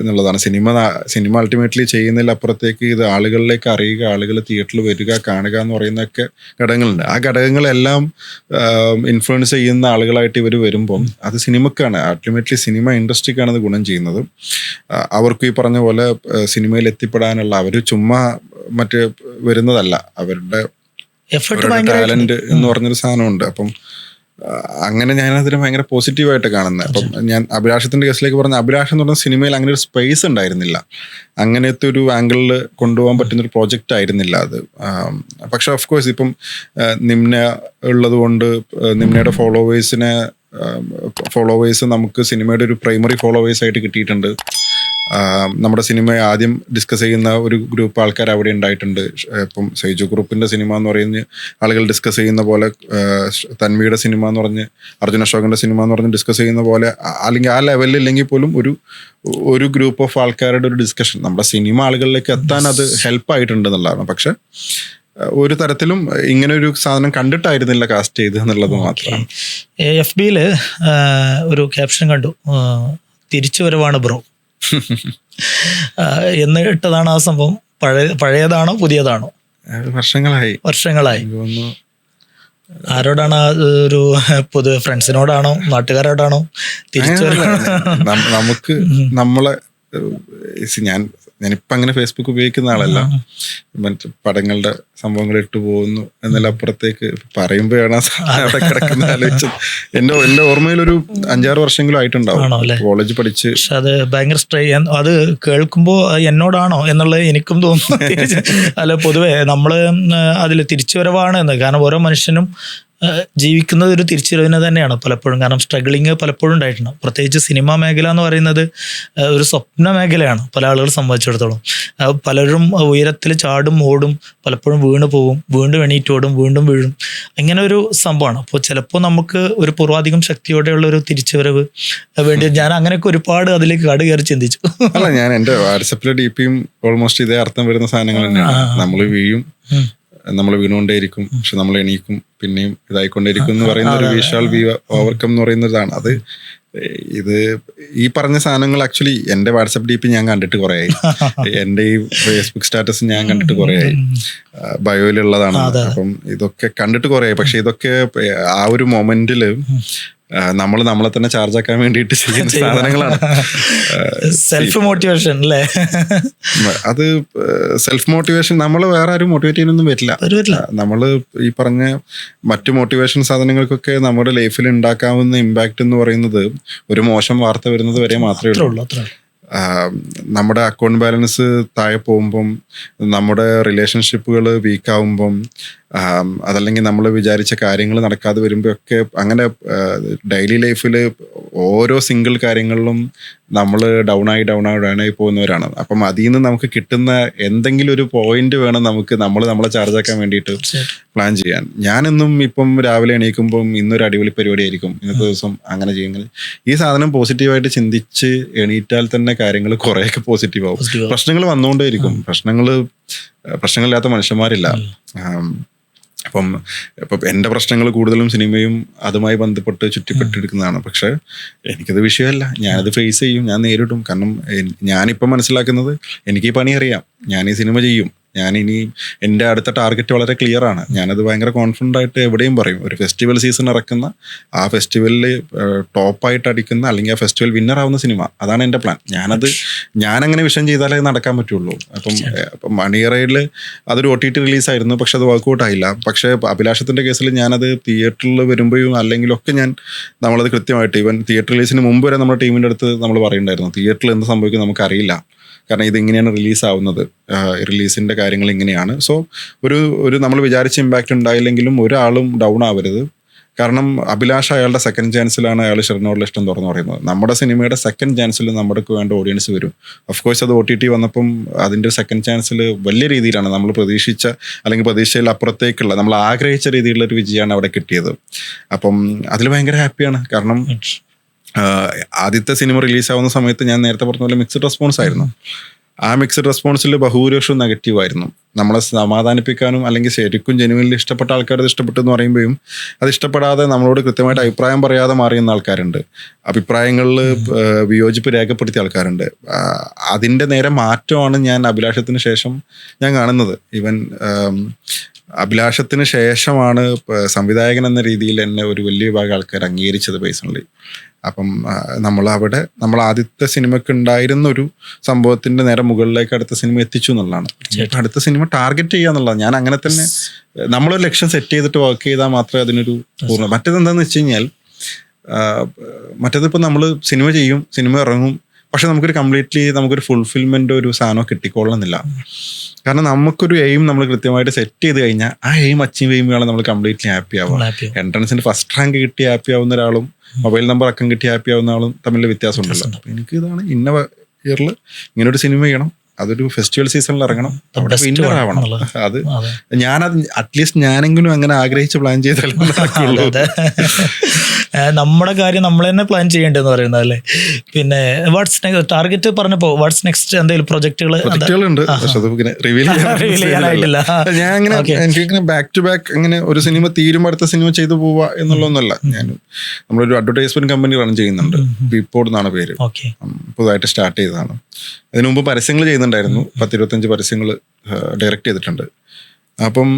എന്നുള്ളതാണ്. സിനിമ സിനിമ അൾട്ടിമേറ്റ്ലി ചെയ്യുന്നതിലപ്പുറത്തേക്ക് ഇത് ആളുകളിലേക്ക് അറിയുക ആളുകൾ തിയേറ്ററിൽ വരിക കാണുക എന്ന് പറയുന്നൊക്കെ ഘടകങ്ങളുണ്ട്. ആ ഘടകങ്ങളെല്ലാം ഇൻഫ്ലുവൻസ് ചെയ്യുന്ന ആളുകളായിട്ട് ഇവർ വരുമ്പം അത് സിനിമക്കാണ്. അൾട്ടിമേറ്റ്ലി സിനിമ ഇൻഡസ്ട്രിക്കാണ് അത് ഗുണം ചെയ്യുന്നത്. അവർക്ക് ഈ പറഞ്ഞ പോലെ സിനിമയിൽ എത്തിപ്പെടാനുള്ള അവർ ചുമ്മാ മറ്റ് വരുന്നതല്ല. അവരുടെ ടാലന്റ് എന്ന് പറഞ്ഞൊരു സാധനമുണ്ട്. അപ്പം അങ്ങനെ ഞാൻ അതിന് ഭയങ്കര പോസിറ്റീവായിട്ട് കാണുന്നത് അപ്പം ഞാൻ അഭിലാഷത്തിന്റെ കേസിലേക്ക് പറഞ്ഞ അഭിലാഷം എന്ന് പറഞ്ഞ സിനിമയിൽ അങ്ങനെ ഒരു സ്പേസ് ഉണ്ടായിരുന്നില്ല. അങ്ങനത്തെ ഒരു ആംഗിളിൽ കൊണ്ടുപോകാൻ പറ്റുന്ന ഒരു പ്രോജക്റ്റ് ആയിരുന്നില്ല അത്. പക്ഷെ ഓഫ് കോഴ്സ് ഇപ്പം നിമ്ന ഉള്ളത് കൊണ്ട് നിമ്നയുടെ ഫോളോവേഴ്സിനെ ഫോളോവേഴ്സ് നമുക്ക് സിനിമയുടെ ഒരു പ്രൈമറി ഫോളോവേഴ്സ് ആയിട്ട് കിട്ടിയിട്ടുണ്ട്. നമ്മുടെ സിനിമ ആദ്യം ഡിസ്കസ് ചെയ്യുന്ന ഒരു ഗ്രൂപ്പ് ആൾക്കാർ അവിടെ ഉണ്ടായിട്ടുണ്ട്. ഇപ്പം സൈജു ഗ്രൂപ്പിന്റെ സിനിമ എന്ന് പറയുന്ന ആളുകൾ ഡിസ്കസ് ചെയ്യുന്ന പോലെ തന്മയുടെ സിനിമ എന്ന് പറഞ്ഞ് അർജുന അശോകന്റെ സിനിമ എന്ന് പറഞ്ഞ് ഡിസ്കസ് ചെയ്യുന്ന പോലെ അല്ലെങ്കിൽ ആ ലെവലിൽ ഇല്ലെങ്കിൽ പോലും ഒരു ഒരു ഗ്രൂപ്പ് ഓഫ് ആൾക്കാരുടെ ഒരു ഡിസ്കഷൻ നമ്മുടെ സിനിമ ആളുകളിലേക്ക് എത്താൻ അത് ഹെൽപ്പ് ആയിട്ടുണ്ട് എന്നുള്ളതാണ് പക്ഷെ ഒരു തരത്തിലും ഇങ്ങനെ ഒരു സാധനം കണ്ടിട്ടായിരുന്നില്ല കാസ്റ്റ് ചെയ്ത് എന്നുള്ളത് മാത്രമാണ്. എഫ് ബിയിൽ ഒരു ക്യാപ്ഷൻ കണ്ടു. തിരിച്ചുവരവാണ് തിരിച്ചു വരവാണ് ബ്രോ. എന്ന് ഇട്ടതാണ് ആ സംഭവം. പഴയ പഴയതാണോ പുതിയതാണോ? വർഷങ്ങളായി. വർഷങ്ങളായി. ആരോടാണ് ഒരു പൊതു ഫ്രണ്ട്സിനോടാണോ നാട്ടുകാരോടാണോ? തിരിച്ചു. നമുക്ക് നമ്മളെ ഞാൻ ഞാനിപ്പോ അങ്ങനെ ഫേസ്ബുക്ക് ഉപയോഗിക്കുന്ന ആളല്ല. മറ്റു പടങ്ങളുടെ സംഭവങ്ങൾ ഇട്ടു പോകുന്നു എന്നതിലപ്പുറത്തേക്ക് പറയുമ്പോഴാണ് ആ സാധനം കിടക്കുന്ന ആലോചിച്ചത്. എന്റെ എന്റെ ഓർമ്മയിലൊരു അഞ്ചാറ് വർഷമെങ്കിലും ആയിട്ടുണ്ടാവും. കോളേജ് പഠിച്ച്. അത് ഭയങ്കര സ്ട്രേ അത് കേൾക്കുമ്പോ എന്നോടാണോ എന്നുള്ളത് എനിക്കും തോന്നുന്നു. അല്ല പൊതുവേ നമ്മൾ അതിൽ തിരിച്ചുവരവാണ് എന്ന്. കാരണം ഓരോ മനുഷ്യനും ജീവിക്കുന്നത് ഒരു തിരിച്ചറിവിന് തന്നെയാണ് പലപ്പോഴും. കാരണം സ്ട്രഗിളിങ് പലപ്പോഴും ഉണ്ടായിട്ടുണ്ട്. പ്രത്യേകിച്ച് സിനിമാ മേഖല എന്ന് പറയുന്നത് ഒരു സ്വപ്ന മേഖലയാണ് പല ആളുകൾ സംബന്ധിച്ചിടത്തോളം. പലരും ഉയരത്തിൽ ചാടും ഓടും പലപ്പോഴും വീണ് പോവും വീണ്ടും എണീറ്റ് ഓടും വീണ്ടും വീഴും. അങ്ങനെ ഒരു സംഭവമാണ്. അപ്പോൾ ചിലപ്പോൾ നമുക്ക് ഒരു പൂർവാധികം ശക്തിയോടെയുള്ള ഒരു തിരിച്ചുവരവ് വേണ്ടി ഞാൻ അങ്ങനെയൊക്കെ ഒരുപാട് അതിലേക്ക് കാട് കയറി ചിന്തിച്ചു. അല്ല ഞാൻ എന്റെ വാട്സപ്പിലെ ഡി പിയും ഓൾമോസ്റ്റ് ഇതേ അർത്ഥം വരുന്ന സാധനങ്ങൾ തന്നെയാണ്. നമ്മൾ വീഴും. നമ്മൾ വീണുകൊണ്ടേയിരിക്കും പക്ഷെ നമ്മൾ എണീക്കും പിന്നെയും ഇതായിക്കൊണ്ടേയിരിക്കും എന്ന് പറയുന്ന ഒരു വിഷാൽ ബി ഓവർകം എന്ന് പറയുന്നതാണ് അത് ഇത് ഈ പറഞ്ഞ സാധനങ്ങൾ ആക്ച്വലി എന്റെ വാട്സപ്പ് ഡി പി ഞാൻ കണ്ടിട്ട് കുറേ ആയി എന്റെ ഈ ഫേസ്ബുക്ക് സ്റ്റാറ്റസ് ഞാൻ കണ്ടിട്ട് കുറേ ആയി ബയോയിലുള്ളതാണ് അപ്പം ഇതൊക്കെ കണ്ടിട്ട് കുറേ ആയി പക്ഷെ ഇതൊക്കെ ആ ഒരു മൊമെന്റിൽ നമ്മൾ നമ്മളെ തന്നെ ചാർജ് ആക്കാൻ വേണ്ടിയിട്ട് ചെയ്യുന്ന സാധനങ്ങളാണ്. സെൽഫ് മോട്ടിവേഷൻ അല്ലേ? അത് സെൽഫ് മോട്ടിവേഷൻ നമ്മൾ വേറെ ആരും മോട്ടിവേറ്റ് ചെയ്യാനൊന്നും പറ്റില്ല വരില്ല. നമ്മൾ ഈ പറഞ്ഞ മറ്റു മോട്ടിവേഷൻ സാധനങ്ങൾക്കൊക്കെ നമ്മുടെ ലൈഫിൽ ഉണ്ടാക്കാവുന്ന ഇമ്പാക്റ്റ് എന്ന് പറയുന്നത് ഒരു മോശം വാർത്ത വരുന്നത് വരെ മാത്രമേ ഉള്ളൂ. നമ്മുടെ അക്കൗണ്ട് ബാലൻസ് താഴെ പോകുമ്പം നമ്മുടെ റിലേഷൻഷിപ്പുകൾ വീക്കാവുമ്പം അതല്ലെങ്കിൽ നമ്മൾ വിചാരിച്ച കാര്യങ്ങൾ നടക്കാതെ വരുമ്പോഴൊക്കെ അങ്ങനെ ഡെയിലി ലൈഫിൽ ഓരോ സിംഗിൾ കാര്യങ്ങളിലും നമ്മൾ ഡൗൺ ആയി ഡൗൺ ആയി ഡൗൺ ആയി പോകുന്നവരാണ്. അപ്പം അതിൽ നിന്ന് നമുക്ക് കിട്ടുന്ന എന്തെങ്കിലും ഒരു പോയിന്റ് വേണം നമുക്ക് നമ്മൾ നമ്മളെ ചാർജ് ആക്കാൻ വേണ്ടിയിട്ട് പ്ലാൻ ചെയ്യാൻ. ഞാനെന്നും ഇപ്പം രാവിലെ എണീക്കുമ്പം ഇന്നൊരു അടിപൊളി പരിപാടി ആയിരിക്കും. ഇന്നത്തെ ദിവസം അങ്ങനെ ചെയ്യുന്നത്. ഈ സാധനം പോസിറ്റീവായിട്ട് ചിന്തിച്ച് എണീറ്റാൽ തന്നെ കാര്യങ്ങൾ കുറേയൊക്കെ പോസിറ്റീവ് ആവും. പ്രശ്നങ്ങൾ വന്നുകൊണ്ടേയിരിക്കും പ്രശ്നങ്ങൾ പ്രശ്നങ്ങളില്ലാത്ത മനുഷ്യന്മാരില്ല. അപ്പം ഇപ്പം എന്റെ പ്രശ്നങ്ങൾ കൂടുതലും സിനിമയും അതുമായി ബന്ധപ്പെട്ട് ചുറ്റിപ്പെട്ടിരിക്കുന്നതാണ്. പക്ഷെ എനിക്കത് വിഷയമല്ല. ഞാനത് ഫേസ് ചെയ്യും ഞാൻ നേരിടും. കാരണം ഞാനിപ്പം മനസ്സിലാക്കുന്നത് എനിക്ക് ഈ പണി അറിയാം. ഞാൻ ഈ സിനിമ ചെയ്യും. ഞാൻ ഇനി എന്റെ അടുത്ത ടാർഗറ്റ് വളരെ ക്ലിയർ ആണ്. ഞാനത് ഭയങ്കര കോൺഫിഡന്റ് ആയിട്ട് എവിടെയും പറയും. ഒരു ഫെസ്റ്റിവൽ സീസൺ ഇറക്കുന്ന ആ ഫെസ്റ്റിവലിൽ ടോപ്പായിട്ട് അടിക്കുന്ന അല്ലെങ്കിൽ ആ ഫെസ്റ്റിവൽ വിന്നർ ആവുന്ന സിനിമ അതാണ് എന്റെ പ്ലാൻ ഞാനത് ഞാനങ്ങനെ വിഷയം ചെയ്താലേ നടക്കാൻ പറ്റുള്ളൂ. അപ്പം മണിയറയിൽ അതൊരു ഒ ടി ടി റിലീസായിരുന്നു പക്ഷെ അത് വർക്കൗട്ട് ആയില്ല. പക്ഷേ അഭിലാഷത്തിന്റെ കേസിൽ ഞാനത് തിയേറ്ററിൽ വരുമ്പോഴും അല്ലെങ്കിലൊക്കെ ഞാൻ നമ്മളത് കൃത്യമായിട്ട് ഈവൻ തിയേറ്റർ റിലീസിന് മുമ്പ് വരെ നമ്മുടെ ടീമിന്റെ അടുത്ത് നമ്മൾ പറയുന്നുണ്ടായിരുന്നു തിയേറ്ററിൽ എന്ത് സംഭവിക്കും നമുക്കറിയില്ല. കാരണം ഇത് ഇങ്ങനെയാണ് റിലീസ് ആവുന്നത് റിലീസിന്റെ കാര്യങ്ങൾ ഇങ്ങനെയാണ്. സോ ഒരു ഒരു നമ്മൾ വിചാരിച്ച ഇമ്പാക്റ്റ് ഉണ്ടായില്ലെങ്കിലും ഒരാളും ഡൗൺ ആവരുത്. കാരണം അഭിലാഷ് അയാളുടെ സെക്കൻഡ് ചാൻസിലാണ് അയാൾ ഷെറിനോടുള്ള ഇഷ്ടം തുറന്നു പറയുന്നത്. നമ്മുടെ സിനിമയുടെ സെക്കൻഡ് ചാൻസിൽ നമ്മുടെ വേണ്ട ഓഡിയൻസ് വരും. ഓഫ് കോഴ്സ് അത് ഒ ടി ടി വന്നപ്പം അതിന്റെ സെക്കൻഡ് ചാൻസിൽ വലിയ രീതിയിലാണ് നമ്മൾ പ്രതീക്ഷിച്ച അല്ലെങ്കിൽ പ്രതീക്ഷയിൽ അപ്പുറത്തേക്കുള്ള നമ്മൾ ആഗ്രഹിച്ച രീതിയിലുള്ള ഒരു വിജയമാണ് അവിടെ കിട്ടിയത്. അപ്പം അതിൽ ഭയങ്കര ഹാപ്പിയാണ് കാരണം ആദ്യത്തെ സിനിമ റിലീസാവുന്ന സമയത്ത് ഞാൻ നേരത്തെ പറഞ്ഞ പോലെ മിക്സ്ഡ് റെസ്പോൺസ് ആയിരുന്നു. ആ മിക്സഡ് റെസ്പോൺസിൽ ബഹുഭൂരിപക്ഷവും നെഗറ്റീവ് ആയിരുന്നു. നമ്മളെ സമാധാനിപ്പിക്കാനും അല്ലെങ്കിൽ ശരിക്കും ജനുവിനിൽ ഇഷ്ടപ്പെട്ട ആൾക്കാർ അത് ഇഷ്ടപ്പെട്ടു എന്ന് പറയുമ്പോഴും അത് ഇഷ്ടപ്പെടാതെ നമ്മളോട് കൃത്യമായിട്ട് അഭിപ്രായം പറയാതെ മാറിയുന്ന ആൾക്കാരുണ്ട്. അഭിപ്രായങ്ങളിൽ വിയോജിപ്പ് രേഖപ്പെടുത്തിയ ആൾക്കാരുണ്ട്. അതിന്റെ നേരെ മാറ്റമാണ് ഞാൻ അഭിലാഷത്തിന് ശേഷം ഞാൻ കാണുന്നത്. ഈവൻ അഭിലാഷത്തിന് ശേഷമാണ് സംവിധായകൻ എന്ന രീതിയിൽ എന്നെ ഒരു വലിയ വിഭാഗം ആൾക്കാർ അംഗീകരിച്ചത് പേഴ്സണലി അപ്പം നമ്മൾ അവിടെ നമ്മൾ ആദ്യത്തെ സിനിമയ്ക്ക് ഉണ്ടായിരുന്ന ഒരു സംഭവത്തിന്റെ നേരെ മുകളിലേക്ക് അടുത്ത സിനിമ എത്തിച്ചു എന്നുള്ളതാണ്. അടുത്ത സിനിമ ടാർഗറ്റ് ചെയ്യുക എന്നുള്ളതാണ്. ഞാൻ അങ്ങനെ തന്നെ നമ്മളൊരു ലക്ഷ്യം സെറ്റ് ചെയ്തിട്ട് വർക്ക് ചെയ്താൽ മാത്രമേ അതിനൊരു പൂർണ മറ്റേത് എന്താണെന്ന് വെച്ച് കഴിഞ്ഞാൽ മറ്റേതിപ്പോൾ നമ്മൾ സിനിമ ചെയ്യും സിനിമ ഇറങ്ങും പക്ഷെ നമുക്കൊരു കംപ്ലീറ്റ്ലി നമുക്കൊരു ഫുൾഫിൽമെന്റ് ഒരു സാധനം കിട്ടിക്കൊള്ളുന്നില്ല കാരണം നമുക്കൊരു എയിം നമ്മൾ കൃത്യമായിട്ട് സെറ്റ് ചെയ്ത് കഴിഞ്ഞാൽ ആ എയിം അച്ചീവ് ചെയ്യുമ്പോഴാണ് നമ്മൾ കംപ്ലീറ്റ്ലി ഹാപ്പി ആവുക. എൻട്രൻസിന്റെ എൻട്രൻസിന് ഫസ്റ്റ് റാങ്ക് കിട്ടി ഹാപ്പി ആവുന്ന ഒരാളും മൊബൈൽ നമ്പർ അക്കം കിട്ടി ഹാപ്പി ആവുന്ന ആളും തമ്മിൽ വ്യത്യാസം ഉണ്ടല്ലോ അപ്പൊ എനിക്ക് ഇതാണ് ഇന്നവ ഇയറിൽ ഇങ്ങനൊരു ഒരു സിനിമ ചെയ്യണം. അതൊരു ഫെസ്റ്റിവൽ സീസണിൽ ഇറങ്ങണം. അവിടെ വിന്റർ വിന്നർ ആവണം. അത് ഞാനത് അറ്റ്ലീസ്റ്റ് ഞാനെങ്കിലും അങ്ങനെ ആഗ്രഹിച്ച് പ്ലാൻ ചെയ്താലേ. നമ്മുടെ കാര്യം നമ്മൾ തന്നെ പ്ലാൻ ചെയ്യേണ്ടതെന്ന് പറയുന്നത് അല്ലേ? പിന്നെ വാട്സ് ടാർഗറ്റ് പറഞ്ഞപ്പോ വാട്സ് നെക്സ്റ്റ് എന്തെങ്കിലും പ്രൊജക്ടുകൾ പ്രൊജക്റ്റുകളുണ്ട് പക്ഷെ റിവീൽ ചെയ്യാനായിട്ടില്ല. ഞാൻ അങ്ങനെ എനിക്കിങ്ങനെ ബാക്ക് ടു ബാക്ക് അങ്ങനെ ഒരു സിനിമ തീരുമ്പോൾ അടുത്ത സിനിമ ചെയ്തു പോവുക എന്നുള്ളതൊന്നുമല്ല. ഞാൻ നമ്മളൊരു അഡ്വർടൈസ്മെന്റ് കമ്പനി റൺ ചെയ്യുന്നുണ്ട്. ബിപ്പോർഡ് എന്നാണ് പേര്. പുതുതായിട്ട് സ്റ്റാർട്ട് ചെയ്തതാണ്. അതിനു മുമ്പ് പരസ്യങ്ങൾ ചെയ്യുന്നുണ്ടായിരുന്നു. പത്തിരുപത്തഞ്ച് പരസ്യങ്ങൾ ഡയറക്റ്റ് ചെയ്തിട്ടുണ്ട്. അപ്പം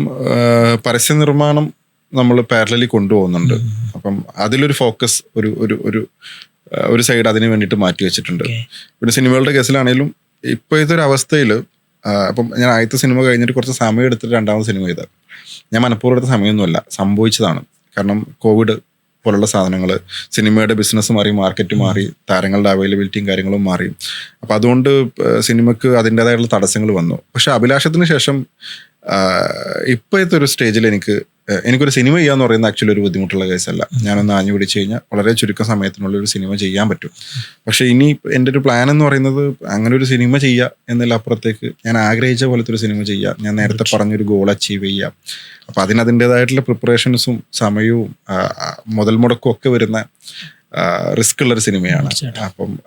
പരസ്യ നിർമ്മാണം നമ്മൾ പാരലലി കൊണ്ടുപോകുന്നുണ്ട്. അപ്പം അതിലൊരു ഫോക്കസ് ഒരു ഒരു ഒരു ഒരു സൈഡ് അതിന് വേണ്ടിയിട്ട് മാറ്റി വെച്ചിട്ടുണ്ട്. പിന്നെ സിനിമകളുടെ കേസിലാണെങ്കിലും ഇപ്പോഴത്തെ ഒരു അവസ്ഥയിൽ അപ്പം ഞാൻ ആദ്യത്തെ സിനിമ കഴിഞ്ഞിട്ട് കുറച്ച് സമയം എടുത്തിട്ട് രണ്ടാമത്തെ സിനിമ ചെയ്തത് ഞാൻ മനഃപൂർവം എടുത്ത സമയമൊന്നുമല്ല. സംഭവിച്ചതാണ്. കാരണം കോവിഡ് പോലുള്ള സാധനങ്ങൾ സിനിമയുടെ ബിസിനസ് മാറി മാർക്കറ്റ് മാറി താരങ്ങളുടെ അവൈലബിലിറ്റിയും കാര്യങ്ങളും മാറി. അപ്പം അതുകൊണ്ട് സിനിമയ്ക്ക് അതിന്റെതായുള്ള തടസ്സങ്ങൾ വന്നു. പക്ഷെ അഭിലാഷത്തിന് ശേഷം ഇപ്പോഴത്തെ ഒരു സ്റ്റേജിൽ എനിക്ക് എനിക്കൊരു സിനിമ ചെയ്യാന്ന് പറയുന്നത് ആക്ച്വലി ഒരു ബുദ്ധിമുട്ടുള്ള കേസല്ല ഞാനൊന്ന് ആഞ്ഞു പിടിച്ചു കഴിഞ്ഞാൽ വളരെ ചുരുക്കം സമയത്തിനുള്ളിൽ ഒരു സിനിമ ചെയ്യാൻ പറ്റും. പക്ഷെ ഇനി എന്റെ ഒരു പ്ലാൻ എന്ന് പറയുന്നത് അങ്ങനെ ഒരു സിനിമ ചെയ്യുക എന്നതിൽ അപ്പുറത്തേക്ക് ഞാൻ ആഗ്രഹിച്ച പോലത്തെ ഒരു സിനിമ ചെയ്യുക ഞാൻ നേരത്തെ പറഞ്ഞൊരു ഗോൾ അച്ചീവ് ചെയ്യാം. അപ്പം അതിന് അതിന്റെതായിട്ടുള്ള പ്രിപ്പറേഷൻസും സമയവും മുതൽ മുടക്കും ഒക്കെ വരുന്ന റിസ്ക് ഉള്ള ഒരു സിനിമയാണ് അപ്പം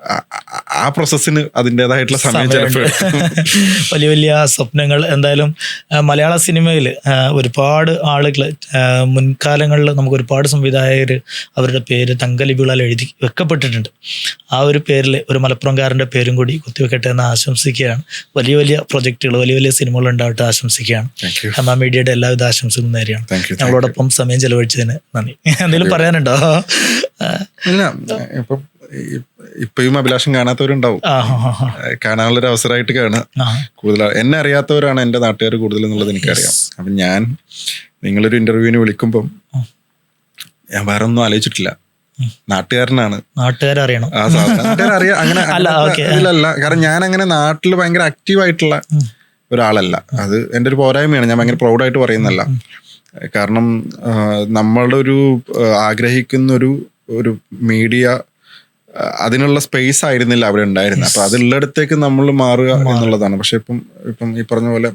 ആ- പ്രോസസ്സിന് അതിന്റെതായിട്ടുള്ള സമയം ചിലപ്പോൾ വലിയ വലിയ സ്വപ്നങ്ങൾ. എന്തായാലും മലയാള സിനിമയിൽ ഒരുപാട് ആളുകൾ മുൻകാലങ്ങളിൽ നമുക്ക് ഒരുപാട് സംവിധായകർ അവരുടെ പേര് തങ്കലിപികളാൽ എഴുതി വെക്കപ്പെട്ടിട്ടുണ്ട്. ആ ഒരു പേരിൽ ഒരു മലപ്പുറംകാരന്റെ പേരും കൂടി കുത്തിവെക്കട്ടെ എന്ന് ആശംസിക്കുകയാണ്. വലിയ വലിയ പ്രൊജക്റ്റുകൾ വലിയ വലിയ സിനിമകൾ ഉണ്ടാവട്ടെ ആശംസിക്കുകയാണ്. ഹെമ മീഡിയയുടെ എല്ലാവിധ ആശംസകളും നേരെയാണ് ഞങ്ങളോടൊപ്പം സമയം ചെലവഴിച്ചതിന് നന്ദി. എന്തെങ്കിലും പറയാനുണ്ടോ? ഇല്ല. ഇപ്പം ഇപ്പയും അഭിലാഷം കാണാത്തവരുണ്ടാവും. കാണാനുള്ളൊരു അവസരമായിട്ട് കാണുക. കൂടുതൽ എന്നെ അറിയാത്തവരാണ് എന്റെ നാട്ടുകാർ കൂടുതൽ എന്നുള്ളത് എനിക്കറിയാം അപ്പം ഞാൻ നിങ്ങളൊരു ഇന്റർവ്യൂവിന് വിളിക്കുമ്പം ഞാൻ വേറെ ഒന്നും ആലോചിച്ചിട്ടില്ല നാട്ടുകാരനാണ്. നാട്ടുകാരറിയണം അങ്ങനെ. ഇതിലല്ല കാരണം ഞാൻ അങ്ങനെ നാട്ടിൽ ഭയങ്കര ആക്റ്റീവ് ആയിട്ടുള്ള ഒരാളല്ല. അത് എന്റെ ഒരു പോരായ്മയാണ്. ഞാൻ ഭയങ്കര പ്രൗഡായിട്ട് പറയുന്നല്ല കാരണം നമ്മളുടെ ഒരു ആഗ്രഹിക്കുന്ന ഒരു ഒരു മീഡിയ അതിനുള്ള സ്പേസ് ആയിരുന്നില്ല അവിടെ ഉണ്ടായിരുന്നത്. അപ്പൊ അതിലുള്ളടത്തേക്ക് നമ്മൾ മാറുക എന്നുള്ളതാണ്. പക്ഷെ ഇപ്പം ഇപ്പം ഈ പറഞ്ഞ പോലെ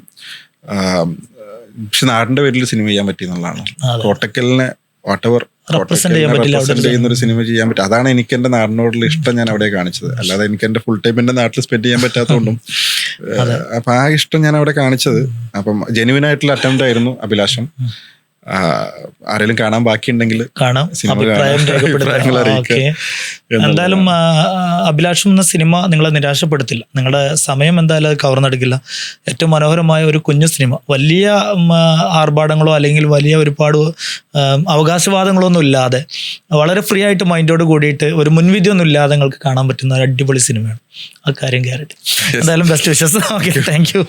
പക്ഷെ നാടിന്റെ പേരിൽ സിനിമ ചെയ്യാൻ പറ്റി എന്നുള്ളതാണ്. കോട്ടക്കലിനെ വാട്ടവർ റെപ്രസെന്റ് ചെയ്യുന്ന ഒരു സിനിമ ചെയ്യാൻ പറ്റും. അതാണ് എനിക്ക് എന്റെ നാടിനോടുള്ള ഇഷ്ടം ഞാൻ അവിടെ കാണിച്ചത്. അല്ലാതെ എനിക്ക് എന്റെ ഫുൾ ടൈം എന്റെ നാട്ടിൽ സ്പെൻഡ് ചെയ്യാൻ പറ്റാത്തതുകൊണ്ടും അപ്പൊ ആ ഇഷ്ടം ഞാൻ അവിടെ കാണിച്ചത്. അപ്പം ജെനുവിൻ ആയിട്ടുള്ള അറ്റംപ്റ്റ് ആയിരുന്നു അഭിലാഷം. ആരെങ്കിലും കാണാൻ ബാക്കിയുണ്ടെങ്കിൽ കാണാം. അഭിപ്രായം. എന്തായാലും അഭിലാഷം എന്ന സിനിമ നിങ്ങളെ നിരാശപ്പെടുത്തില്ല. നിങ്ങളുടെ സമയം എന്തായാലും അത് കവർന്നെടുക്കില്ല ഏറ്റവും മനോഹരമായ ഒരു കുഞ്ഞു സിനിമ. വലിയ ആർഭാടങ്ങളോ അല്ലെങ്കിൽ വലിയ ഒരുപാട് അവകാശവാദങ്ങളോ ഒന്നും ഇല്ലാതെ വളരെ ഫ്രീ ആയിട്ട് മൈൻഡോട് കൂടിയിട്ട് ഒരു മുൻവിധി ഒന്നും ഇല്ലാതെ നിങ്ങൾക്ക് കാണാൻ പറ്റുന്ന ഒരു അടിപൊളി സിനിമയാണ്. ആ കാര്യം ഗ്യാരണ്ടി എന്തായാലും ബെസ്റ്റ് വിശ്വസം ഓക്കെ താങ്ക് യു